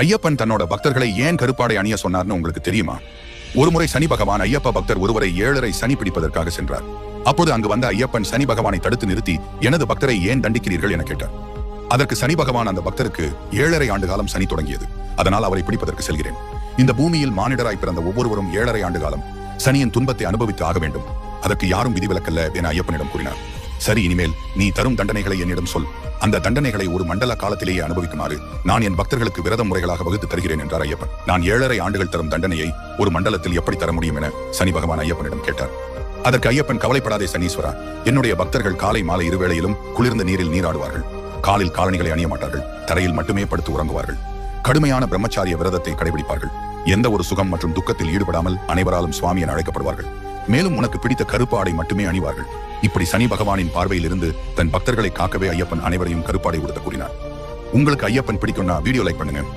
ஐயப்பன் தன்னோட பக்தர்களை ஏன் கருப்பாடை அணிய சொன்னார்னு உங்களுக்கு தெரியுமா? ஒருமுறை சனி பகவான் ஐயப்ப பக்தர் ஒருவரை ஏழரை சனி பிடிப்பதற்காக சென்றார். அப்போது அங்கு வந்த ஐயப்பன் சனி பகவானை தடுத்து நிறுத்தி எனது பக்தரை ஏன் தண்டிக்கிறீர்கள்? என கேட்டார். அதற்கு சனி பகவான் அந்த பக்தருக்கு ஏழரை ஆண்டு காலம் சனி தொடங்கியது. அதனால் அவரை பிடிப்பதற்கு செல்கிறேன். இந்த பூமியில் மானிடராய் பிறந்த ஒவ்வொருவரும் ஏழரை ஆண்டு காலம் சனியின் துன்பத்தை அனுபவித்து ஆக வேண்டும். அதற்கு யாரும் விதிவிலக்கல்ல என ஐயப்பனிடம் கூறினார். சரி இனிமேல் நீ தரும் தண்டனைகளை என்னிடம் சொல். அந்த தண்டனைகளை ஒரு மண்டல காலத்திலேயே அனுபவிக்குமாறு நான் என் பக்தர்களுக்கு விரத முறைகளாக வகுத்து தருகிறேன் என்றார் ஐயப்பன். நான் ஏழரை ஆண்டுகள் தரும் தண்டனையை ஒரு மண்டலத்தில் எப்படி தர முடியும் என சனி பகவான் ஐயப்பனிடம் கேட்டார். அதற்கு ஐயப்பன் கவலைப்படாதே சனீஸ்வரா. என்னுடைய பக்தர்கள் காலை மாலை இருவேளையிலும் குளிர்ந்த நீரில் நீராடுவார்கள். காலில் காலணிகளை அணிய மாட்டார்கள். தரையில் மட்டுமே படுத்து உறங்குவார்கள். கடுமையான பிரம்மச்சாரிய விரதத்தை கடைபிடிப்பார்கள். எந்த ஒரு சுகம் மற்றும் துக்கத்தில் ஈடுபடாமல் அனைவராலும் சுவாமி என அழைக்கப்படுவார்கள். மேலும் உனக்கு பிடித்த கருப்பாடை மட்டுமே அணிவார்கள். இப்படி சனி பகவானின் பார்வையிலிருந்து தன் பக்தர்களை காக்கவே ஐயப்பன் அனைவரையும் கருப்பாடை உடுத்த கூறினார். உங்களுக்கு ஐயப்பன் பிடிக்கும்னா வீடியோ லைக் பண்ணுங்க.